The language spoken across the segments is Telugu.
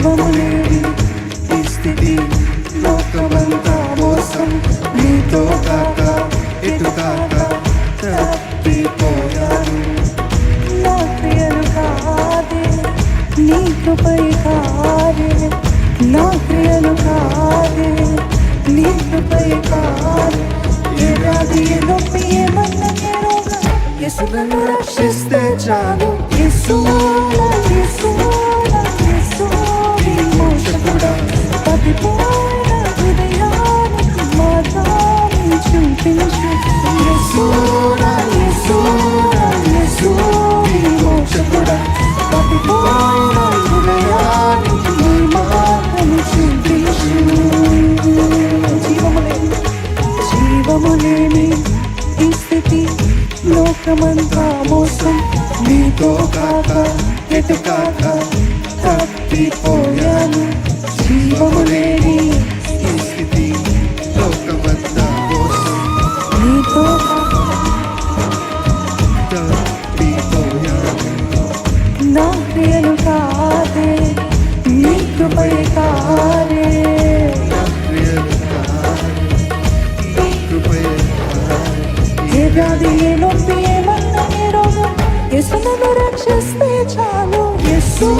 జీవము లేని ఈ స్థితి లోకమంతా మోసం. నీతో కాక ఎటు కాక తప్పిపోయాను. నా క్రియలు కాదే నీ కృపై కాదే. నా క్రియలు కాదే నీ కృపై కాదే. ఏ వ్యాధి ఏ రక్షిస్తే చాలు. యేసు ఎటు కాక తప్పిపోయాను జీవము లేని ఈ స్థితి లోకమంతా మోసం నీతో కాక తప్పిపోయాను నా క్రియలు కాదే నీ కృపై కాదే నా ప్రియలు కాదు, నీ కృపయే కాదు. ఏ వ్యాధి ఏ నొప్పి ఏమన్నా ఏ రోగం యేసును రక్షిస్తే చాలు యేసు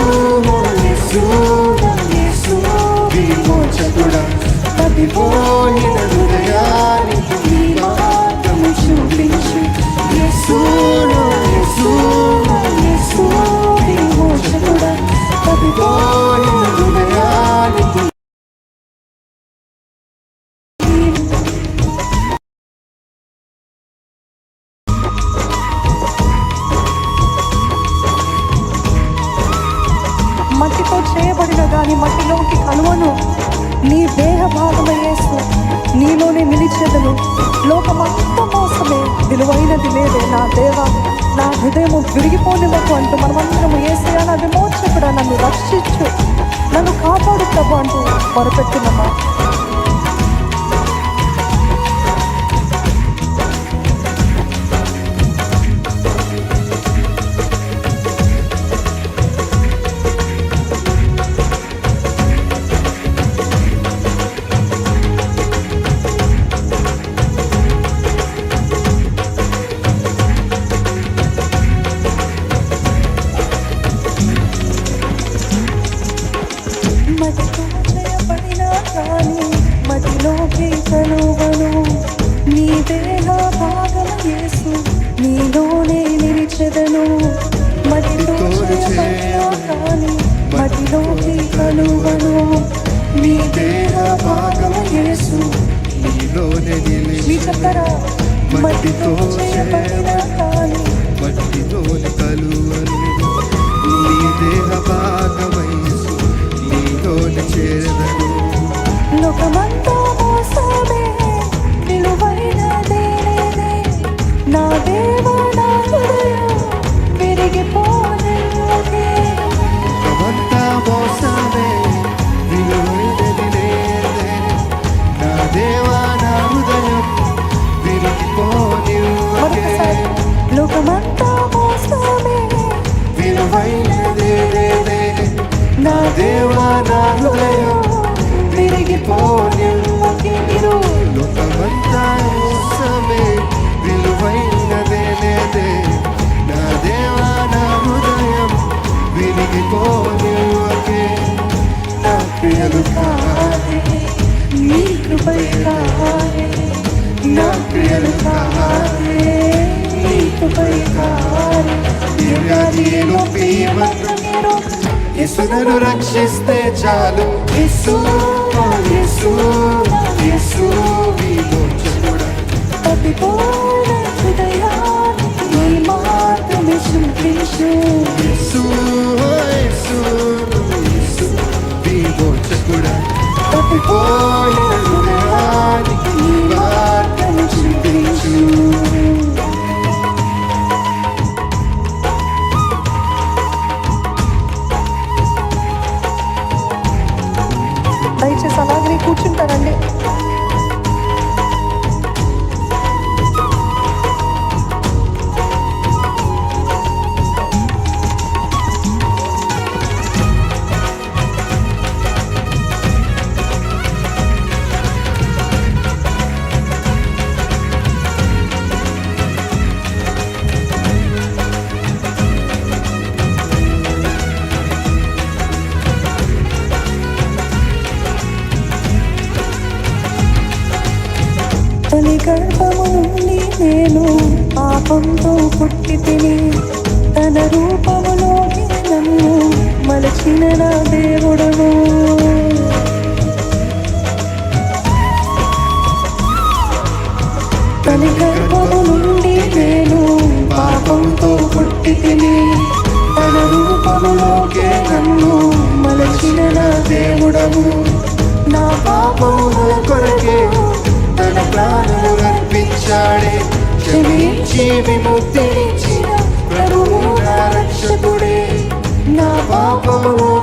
నా యేసు నా యేసు నీ మోక్షకుడా తప్పిపోయిన హృదయానికి నీ మార్గము చూపించు యేసు నా యేసు నా యేసు నీ మోక్షకుడా హృదయము విరిగిపోనివ్వకు అంటూ మనమందరము ఏసయా నా విమోచకుడా నన్ను రక్షించు. నన్ను కాపాడు ప్రభు అంటూ మొరపెట్టినమ్మా మదితో చేయబడిన కానీ మదిలోకి కలువను నీ దేహ భాగం యేసు. నీలోనే మట్టితో కానీ మట్టిలోని కలువను. విరిగిపోనివ్వకే నా ప్రియలు కాదే నీ కృపై కాదే. నా ప్రియలు కాదే. నీ కృపై కాదే. ఏ వ్యాధి, ఏ నొప్పి, ఏ మంత్రం, ఏ రోగం, యేసునను రక్షిస్తే చాలు యేసు నా యేసు నా యేసు విమోచకుడా పుట్టితిని పుట్టి తిని తన రూపములోకి నన్ను మలచిన నా దేవుడను. తన గర్భము నుండి నేను పాపంతో పుట్టి తిని తన రూపములోకే నన్ను మలచిన నా దేవుడము నా పాపము క్షమించి విముక్తినిచ్చిన ప్రభువు నా రక్షకుడే. నా పాపము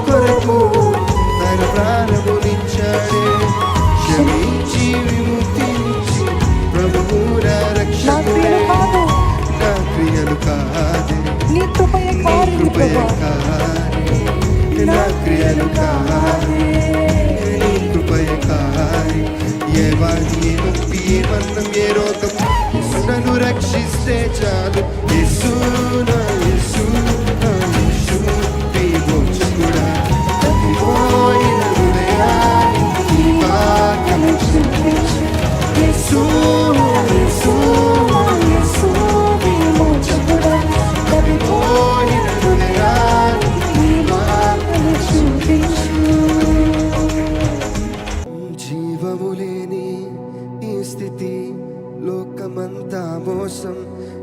లోకమంతా మోసం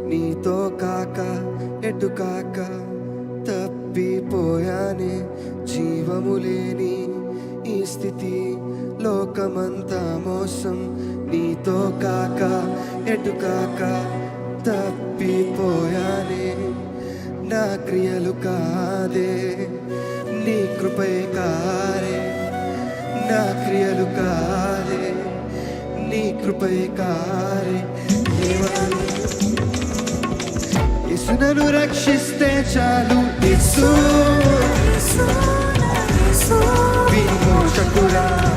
నీతో కాక ఎటు కాక తప్పిపోయానే జీవము లేని ఈ స్థితి. లోకమంతా మోసం నీతో కాక ఎటు కాక తప్పిపోయానే నా క్రియలు కాదే నీ కృపే కారే నా క్రియలు కాదే. నీ కృపై కారే యేసునను రక్షిస్తే చాలు. యేసు. విమోచకుడా.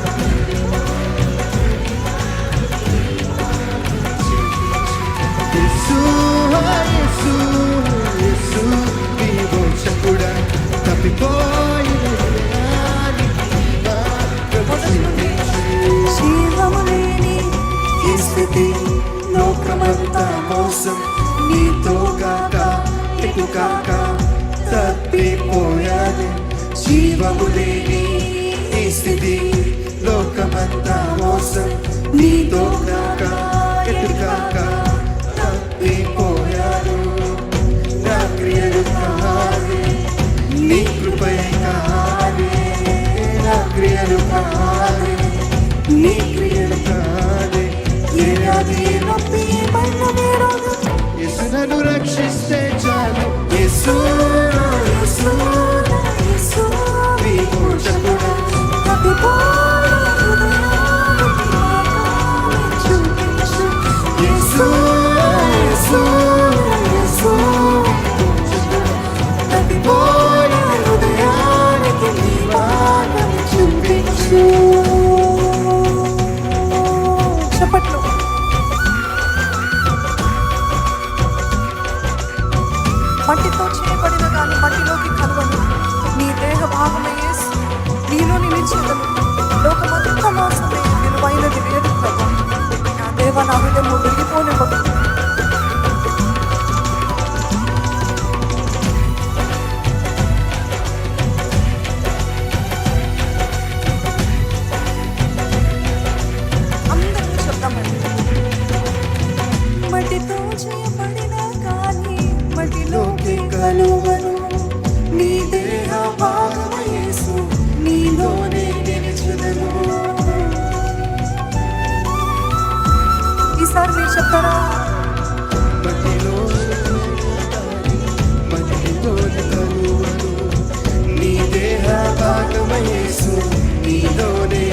లోకమంతా మోసం నీతో కాక ఎటు కాక తప్పిపోయాలి జీవము లేని ఈ స్థితి లోకమంతా మోసం నీతో కాక ఎటు కాక తప్పిపోయాను నా క్రియలు కాదు నీ కృపై కాదు నా క్రియలు కాదు నీ క్రియలు కాదు ఏ అది నొప్పి మరణమే రోగం యేసునను రక్షిస్తే చాలు. యేసు యేసు మట్టితో కానీ మట్టిలోకి కలువను. నీ దేహ భాగమయేసు నీలోనే నిలుచుదను. ఈసారి మీరు చెప్తారా? నీ దేహ భాగమయేసు నీలోనే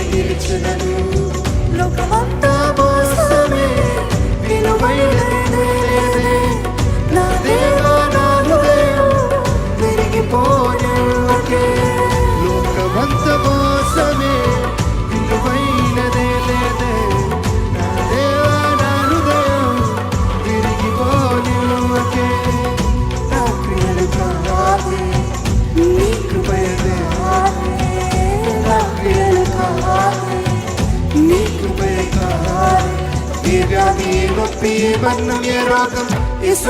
మరణం ఏ రోగం. యేసు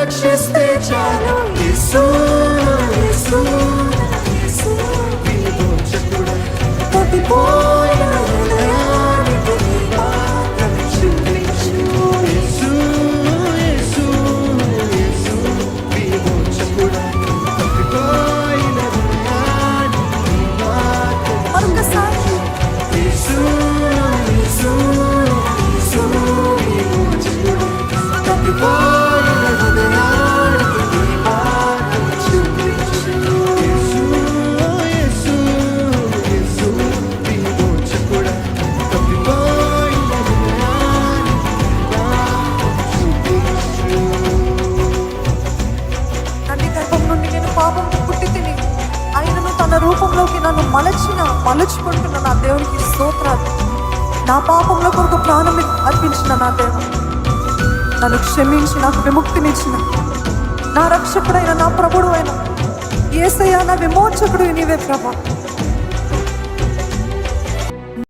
రక్షిస్తే చాలు. ఇసు పాపంలోకి నన్ను మలచిన మలుచుకుంటున్న నా దేవునికి స్తోత్రాలు. నా పాపంలో కొరకు ప్రాణం అర్పించిన నా దేవుడు. నన్ను క్షమించి నాకు విముక్తినిచ్చిన. నా రక్షకుడైన నా ప్రభుడు అయిన ఏసయ్య నా విమోచకుడు నీవే ప్రభా.